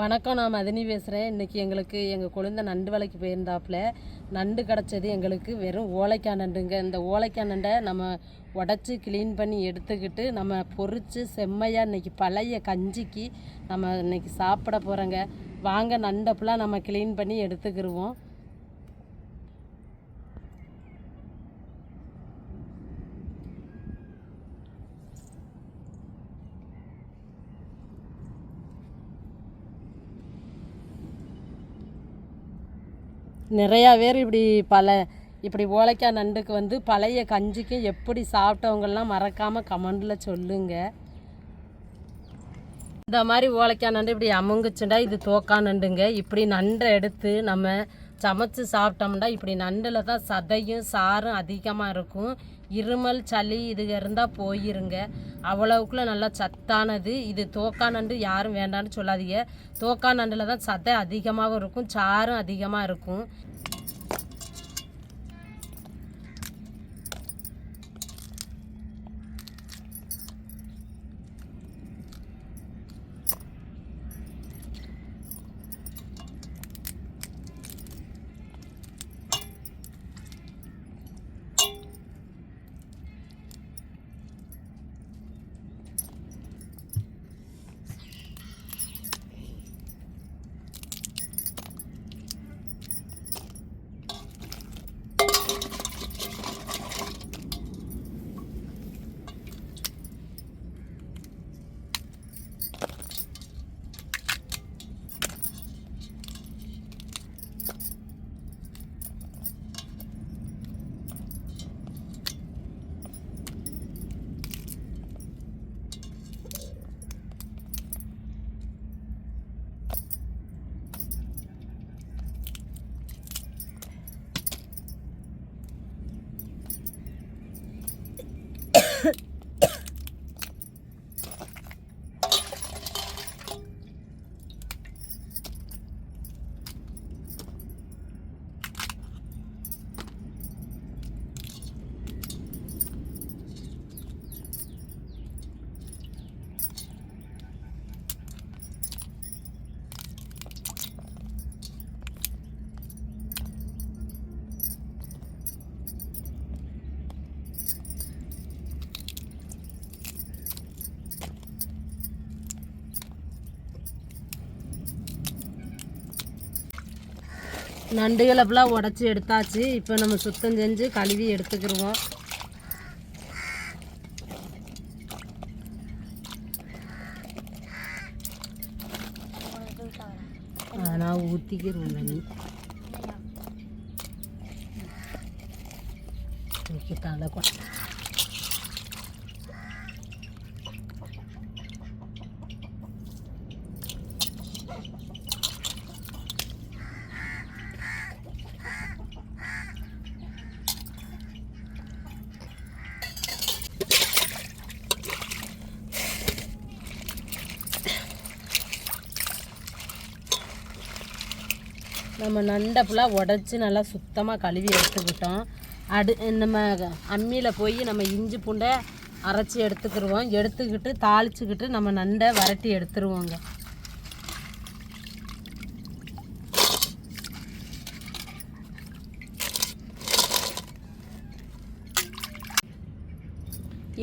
வணக்கம் நான் மதினி பேசுகிறேன் இன்றைக்கி எங்களுக்கு எங்கள் குழந்தை நண்டு வலைக்கு போயிருந்தாப்புல. நண்டு கிடச்சது எங்களுக்கு வெறும் ஓலைக்காய் நண்டுங்க. இந்த ஓலைக்காய் நண்டை நம்ம உடச்சி க்ளீன் பண்ணி எடுத்துக்கிட்டு நம்ம பொறிச்சு செம்மையாக இன்றைக்கி பழைய கஞ்சிக்கு நம்ம இன்றைக்கி சாப்பிட போகிறோங்க வாங்க நண்டை ஃபுல்லாக நம்ம க்ளீன் பண்ணி எடுத்துக்கிடுவோம் நிறையா பேர் இப்படி பல இப்படி ஓலைக்காய் நண்டுக்கு வந்து பழைய கஞ்சிக்கு எப்படி சாப்பிட்டவங்கெல்லாம் மறக்காமல் கமெண்டில் சொல்லுங்கள் இந்த மாதிரி ஓலைக்காய் நண்டு இப்படி அமுங்குச்சுண்டா இது தோக்கா நண்டுங்க. இப்படி நண்டை எடுத்து நம்ம சமைச்சு சாப்பிட்டோம்னா இப்படி நண்டில் தான் சதையும் சாரும் அதிகமாக இருக்கும். இருமல் சளி இது இருந்தால் போயிருங்க. அவ்வளவுக்குள்ள நல்லா சத்தானது. இது தோக்கா நண்டு யாரும் வேண்டாம்னு சொல்லாதீங்க. தோக்கா நண்டில் தான் சத்தை அதிகமாகவும் இருக்கும் சாரும் அதிகமாக இருக்கும். நண்டுகளை ஃபுல்லாக உடச்சி எடுத்தாச்சு. இப்போ நம்ம சுத்தம் செஞ்சு கழுவி எடுத்துக்கிருவோம். நான் ஊற்றிக்கிறேன் தண்ணி நம்ம நண்டை ஃபுல்லாக உடச்சி நல்லா சுத்தமாக கழுவி எடுத்துக்கிட்டோம். அடு நம்ம அம்மியில் போய் நம்ம இஞ்சி பூண்டை அரைச்சி எடுத்துக்கிடுவோம் எடுத்துக்கிட்டு தாளிச்சுக்கிட்டு நம்ம நண்டை வரட்டி எடுத்துருவோங்க.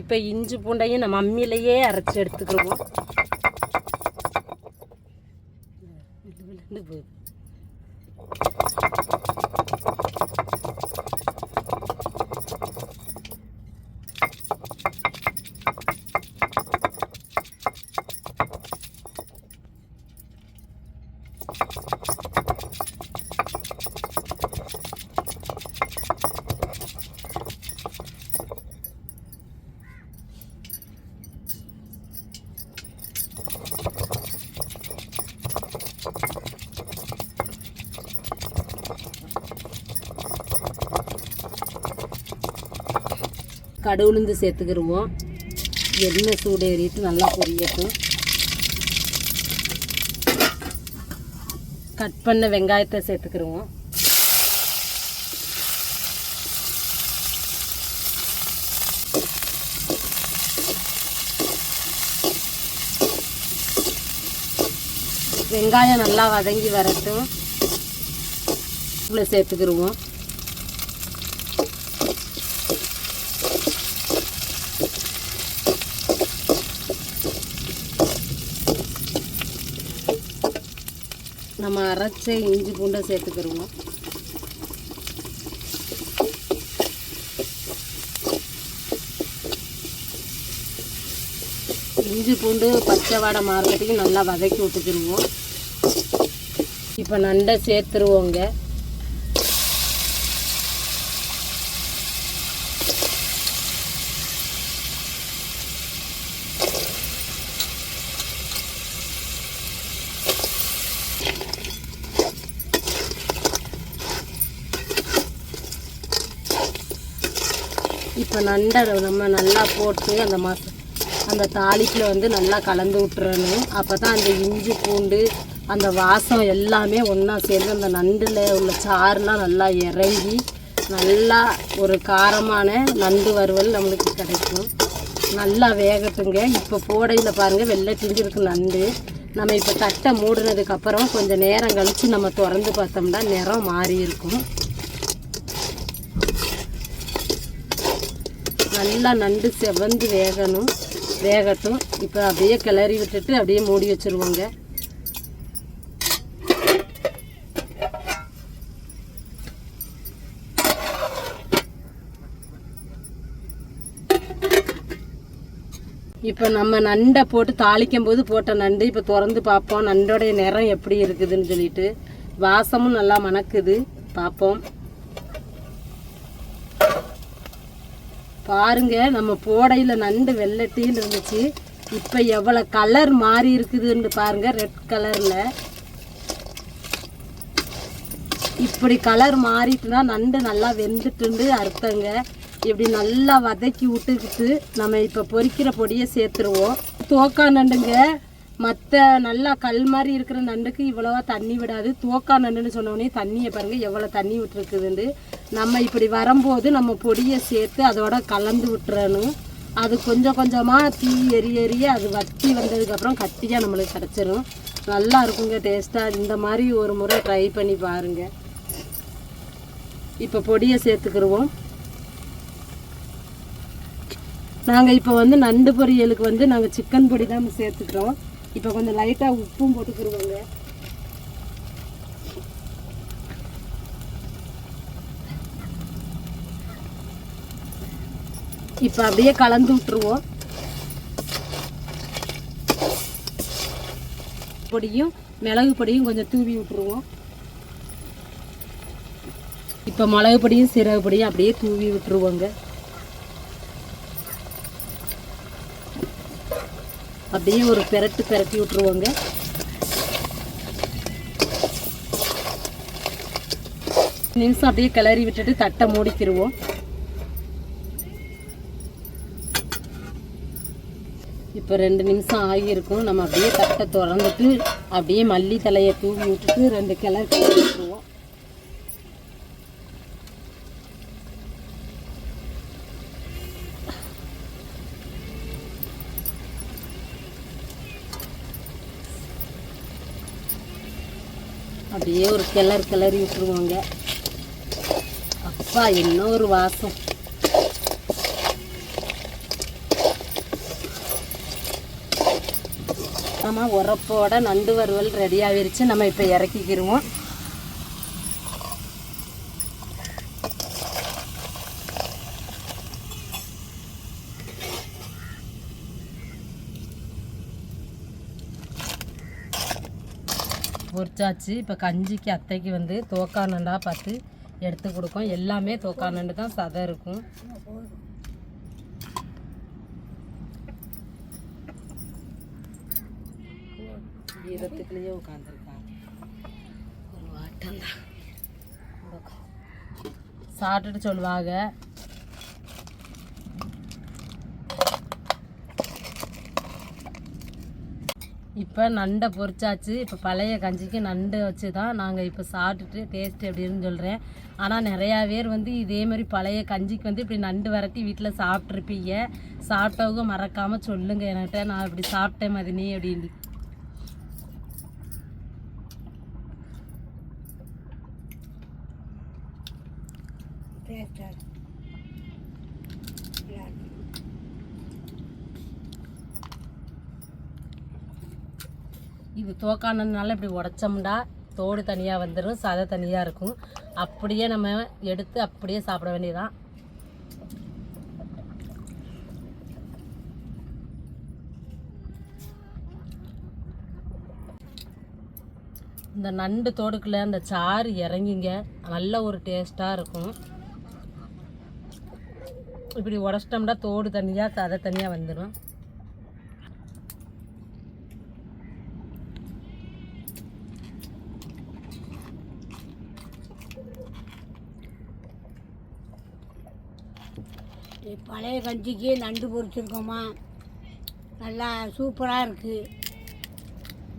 இப்போ இஞ்சி பூண்டையும் நம்ம அம்மியிலையே அரைச்சி எடுத்துக்கிடுவோம் கடவுளுந்து சேர்த்துக்கிருவோம். எண்ணெய் சூடு ஏறிட்டு நல்லா பொரியட்டும். கட் பண்ண வெங்காயத்தை சேர்த்துக்கிருவோம். வெங்காயம் நல்லா வதங்கி வரட்டும். இவ்வளோ சேர்த்துக்கிருவோம். நம்ம அரைச்ச இஞ்சி பூண்டை சேர்த்துக்கிருவோம். இஞ்சி பூண்டு பச்சை வாடை மார்க்கெட்டுக்கு நல்லா வதக்கி விட்டுக்கிருவோம். இப்போ நண்டை சேர்த்துருவோங்க. இப்போ நண்டை நம்ம நல்லா போட்டு அந்த மச அந்த தாளிப்பில் வந்து நல்லா கலந்து விட்டுறணும். அப்போ தான் அந்த இஞ்சி பூண்டு அந்த வாசம் எல்லாமே ஒன்றா சேர்ந்து அந்த நண்டில் உள்ள சாறுலாம் நல்லா இறங்கி நல்லா ஒரு காரமான நண்டு வறுவல் நம்மளுக்கு கிடைக்கும். நல்லா வேகட்டுங்க. இப்போ போடையில் பாருங்கள் வெள்ளை திஞ்சிருக்கு நண்டு. நம்ம இப்போ தட்டை மூடினதுக்கப்புறம் கொஞ்சம் நேரம் கழித்து நம்ம திறந்து பார்த்தோம்னா நிறம் மாறி இருக்கும். நல்லா நண்டு செவந்து வேகணும் வேகட்டும். இப்போ அப்படியே கிளறி விட்டுட்டு அப்படியே மூடி வச்சுருவோங்க. இப்போ நம்ம நண்டை போட்டு தாளிக்கும் போது போட்ட நண்டு இப்போ திறந்து பார்ப்போம். நண்டோடைய நிறம் எப்படி இருக்குதுன்னு சொல்லிட்டு. வாசமும் நல்லா மணக்குது. பார்ப்போம். பாருங்க நம்ம போடையில் நண்டு வெள்ளட்டின்னு இருந்துச்சு. இப்போ எவ்வளோ கலர் மாறி இருக்குதுன்னு பாருங்க ரெட் கலரில் இப்படி கலர் மாறிட்டுனா நண்டு நல்லா வெந்துட்டுண்டு அர்த்தங்க. இப்படி நல்லா வதக்கி விட்டுக்கிட்டு நம்ம இப்போ பொரிக்கிற பொடியை சேர்த்துருவோம். தோக்கா நண்டுங்க. மற்ற நல்லா கல் மாதிரி இருக்கிற நண்டுக்கு இவ்வளவா தண்ணி விடாது. தோக்கா நண்டுன்னு சொன்னோடனே தண்ணியை பாருங்கள் எவ்வளோ தண்ணி விட்டுருக்குதுண்டு நம்ம இப்படி வரும்போது நம்ம பொடியை சேர்த்து அதோட கலந்து விட்டுறணும். அது கொஞ்சம் கொஞ்சமாக தீ எரிய எரிய அது வத்தி வந்ததுக்கப்புறம் கட்டியாக நம்மளுக்கு கிடச்சிரும். நல்லா இருக்குங்க டேஸ்ட்டாக இந்த மாதிரி ஒரு முறை ட்ரை பண்ணி பாருங்கள் இப்போ பொடியை சேர்த்துக்கிருவோம். நாங்கள் இப்போ வந்து நண்டு பொரியலுக்கு வந்து நாங்கள் சிக்கன் பொடி தான் சேர்த்துக்கிறோம். இப்போ கொஞ்சம் லைட்டாக உப்பும் போட்டுக்கிருவோங்க. இப்போ அப்படியே கலந்து விட்டுருவோம். பொடியும் மிளகு பொடியும் கொஞ்சம் தூவி விட்டுருவோம். இப்போ மிளகு பொடியும் சீரக பொடியும் அப்படியே தூவி விட்டுருவோங்க. அப்படியே ஒரு பெரட்டு பெரட்டி விட்ருவோங்க நிமிஷம் அப்படியே கிளறி விட்டுட்டு தட்டை மூடிக்கிடுவோம் இப்போ ரெண்டு நிமிஷம் ஆகியிருக்கும். நம்ம அப்படியே தட்டை திறந்துட்டு அப்படியே மல்லி தலையை தூவி விட்டுட்டு ரெண்டு கிளறி விட்டுருவோம். அப்படியே ஒரு கிளறு கிளறி விட்டுருவோங்க. அப்பா என்ன ஒரு வாசம். நம்ம உரப்போட நண்டு வறுவல் ரெடி ஆகிருச்சு. நம்ம இப்போ இறக்கிக்கிருவோம். பொரிச்சாச்சு இப்போ கஞ்சிக்கு அத்தைக்கு வந்து தோக்கா நண்டா பார்த்து எடுத்து கொடுக்கும். எல்லாமே தோக்கா நண்டு தான் சதை இருக்கும். வீரத்துக்குள்ளேயே உட்காந்துருக்காங்க ஒரு வாட்டம் தான் சாப்பிட்டுட்டு சொல்லுவாங்க. இப்போ நண்டை பொரிச்சாச்சு. இப்போ பழைய கஞ்சிக்கு நண்டு வச்சு தான் நாங்கள் இப்போ சாப்பிட்டுட்டு டேஸ்ட் எப்படின்னு சொல்கிறேன் ஆனால் நிறையா பேர் வந்து இதே மாதிரி பழைய கஞ்சிக்கு வந்து இப்படி நண்டு வரட்டி வீட்டில் சாப்பிட்ருப்பீங்க சாப்பிட்டவங்க மறக்காமல் சொல்லுங்கள் என்கிட்ட நான் இப்படி சாப்பிட்டேன் மதினி அப்படின்னு டேஸ்ட்டாக இருக்கும் நல்லா இருக்கும் இது தோக்கானதுனால இப்படி உடச்சோம்னா தோடு தனியாக வந்துடும் சதை தனியாக இருக்கும். அப்படியே நம்ம எடுத்து அப்படியே சாப்பிட வேண்டியதான் இந்த நண்டு தோடுக்குள்ள அந்த சாறு இறங்கிங்க. நல்ல ஒரு டேஸ்ட்டாக இருக்கும். இப்படி உடச்சிட்டோம்னா தோடு தனியாக சதை தனியாக வந்துடும் பழைய கஞ்சிக்கு நண்டு பொரிச்சிருக்கோமா. நல்லா சூப்பராக இருக்குது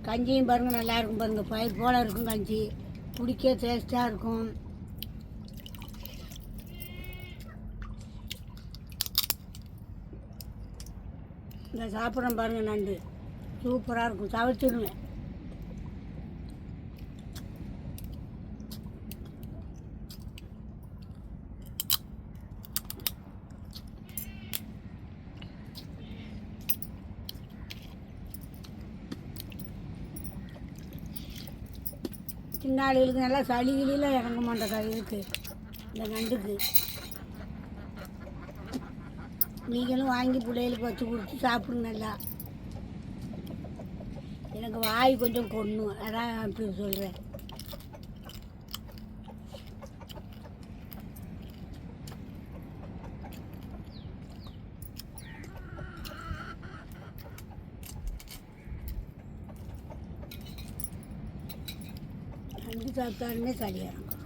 கஞ்சியும் பாருங்கள் நல்லா இருக்கும் பாருங்கள் பயிர் போல் இருக்கும் கஞ்சி. குடிக்க டேஸ்ட்டாக இருக்கும். இந்த சாப்பிட்றோம் பாருங்கள் நண்டு. சூப்பராக இருக்கும். தவிர்த்துடுங்க சின்ன ஆளுகளுக்கு நல்லா சளி கிளியெலாம் இறங்க மாட்டேக்கா இதுக்கு இந்த நண்டுக்கு நீங்களும் வாங்கி பிள்ளைகளுக்கு வச்சு கொடுத்து சாப்பிடுங்க நல்லா. எனக்கு வாய் கொஞ்சம் கொண்ணும் அதான் சொல்கிறேன் நண்டு சாப்பிட்டாலுமே சளி இறங்கும்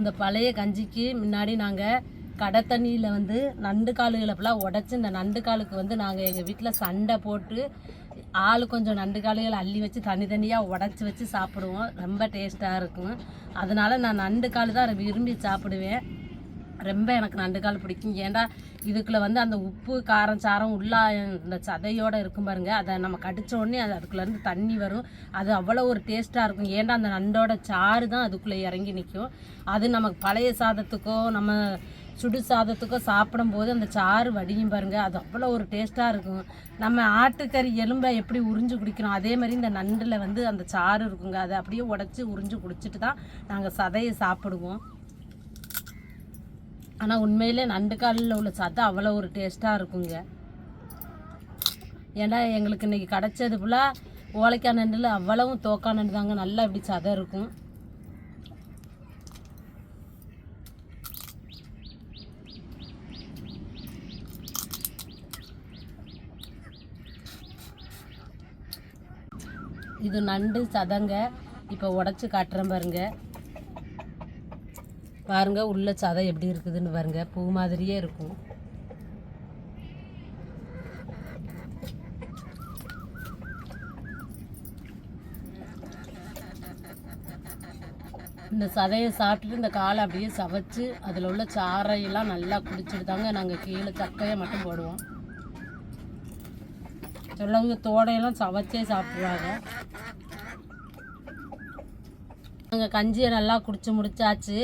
இந்த பழைய கஞ்சிக்கு முன்னாடி நாங்கள் கடை தண்ணியில் வந்து நண்டு காலுகளை ஃபுல்லாக உடச்சி இந்த நண்டு காலுக்கு வந்து நாங்கள் எங்கள் வீட்டில் சண்டை போட்டு ஆள் கொஞ்சம் நண்டு காலுகளை அள்ளி வச்சு தனித்தனியாக உடச்சி வச்சு சாப்பிடுவோம். ரொம்ப டேஸ்ட்டாக இருக்கும். அதனால் நான் நண்டு கால் தான் விரும்பி சாப்பிடுவேன். ரொம்ப எனக்கு நண்டு கால் பிடிக்கும். ஏன்டா இதுக்குள்ள வந்து அந்த உப்பு காரம் சாரம் உள்ளா இந்த சதையோடு இருக்கும் பாருங்க. அதை நம்ம கடித்த உடனே அது அதுக்குள்ளேருந்து தண்ணி வரும். அது அவ்வளோ ஒரு டேஸ்ட்டாக இருக்கும். ஏன்டா அந்த நண்டோட சாறு தான் அதுக்குள்ளே இறங்கி நிற்கும் அது நமக்கு பழைய சாதத்துக்கோ நம்ம சுடு சாதத்துக்கோ சாப்பிடும்போது அந்த சாறு வடியும் பாருங்க. அது அவ்வளோ ஒரு டேஸ்ட்டாக இருக்கும். நம்ம ஆட்டுக்கறி எலும்பை எப்படி உறிஞ்சு குடிக்கிறோம் அதே மாதிரி இந்த நண்டில் வந்து அந்த சாறு இருக்குங்க. அதை அப்படியே உடச்சி உறிஞ்சு குடிச்சிட்டு தான் நாங்கள் சதையை சாப்பிடுவோம். ஆனால் உண்மையிலே நண்டுக்காலில் உள்ள சதை அவ்வளோ ஒரு டேஸ்ட்டாக இருக்குங்க. ஏன்னா எங்களுக்கு இன்றைக்கி கிடச்சது ஃபுல்லாக ஓலைக்காய் நண்டில் அவ்வளவும் தோக்கா நண்டு தாங்க. நல்லா இப்படி சதை இருக்கும். இது நண்டு சதைங்க. இப்போ உடச்சி காட்டுறேன் பாருங்கள் பாருங்கள் உள்ள சதை எப்படி இருக்குதுன்னு பாருங்க. பூ மாதிரியே இருக்கும். இந்த சதையை சாப்பிட்டுட்டு இந்த காலை அப்படியே சவைச்சு அதில் உள்ள சாரையெல்லாம் நல்லா குடிச்சிட்டு தாங்க நாங்கள் கீழே சக்கையை மட்டும் போடுவோம். சிலவங்க தோடையெல்லாம் சவைச்சே சாப்பிடுவாங்க. நாங்கள் கஞ்சியை நல்லா குடிச்சு முடிச்சாச்சு.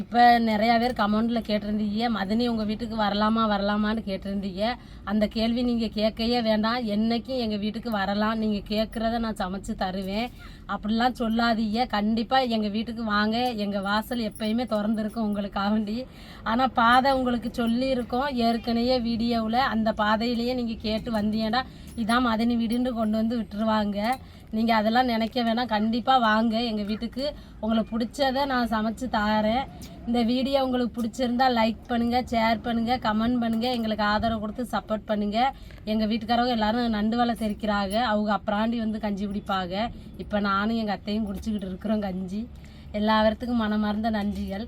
இப்போ நிறையா பேர் கமெண்டில் கேட்டிருந்தீங்க. மதனி உங்கள் வீட்டுக்கு வரலாமா வரலாமான்னு கேட்டிருந்தீங்க. அந்த கேள்வி நீங்கள் கேட்கவே வேண்டாம். என்னைக்கும் எங்கள் வீட்டுக்கு வரலாம். நீங்கள் கேட்குறத நான் சமைச்சு தருவேன். அப்படிலாம் சொல்லாதீங்க. கண்டிப்பாக எங்கள் வீட்டுக்கு வாங்க. எங்கள் வாசல் எப்பயுமே திறந்துருக்கும் உங்களுக்காக வேண்டி ஆனால் பாதை உங்களுக்கு சொல்லியிருக்கோம். ஏற்கனவே வீடியோவில் அந்த பாதையிலேயே நீங்கள் கேட்டு வந்தீங்கன்னா இதான் மதனி வீடுன்னு கொண்டு வந்து விட்டுருவாங்க. நீங்கள் அதெல்லாம் நினைக்க வேணாம். கண்டிப்பாக வாங்க. எங்கள் வீட்டுக்கு உங்களுக்கு பிடிச்சதை நான் சமைச்சு தாரேன். இந்த வீடியோ உங்களுக்கு பிடிச்சிருந்தா லைக் பண்ணுங்கள் ஷேர் பண்ணுங்கள் கமெண்ட் பண்ணுங்கள் எங்களுக்கு ஆதரவு கொடுத்து சப்போர்ட் பண்ணுங்கள் எங்கள் வீட்டுக்காரவங்க எல்லாரும் நண்டு வலை தெரிக்கிறாங்க அவங்க அப்புறாண்டி வந்து கஞ்சி பிடிப்பாங்க இப்போ நானும் எங்கள் அத்தையும் குடிச்சிக்கிட்டு இருக்கிறோம் கஞ்சி. எல்லா வரத்துக்கும் மனமார்ந்த நன்றிகள்.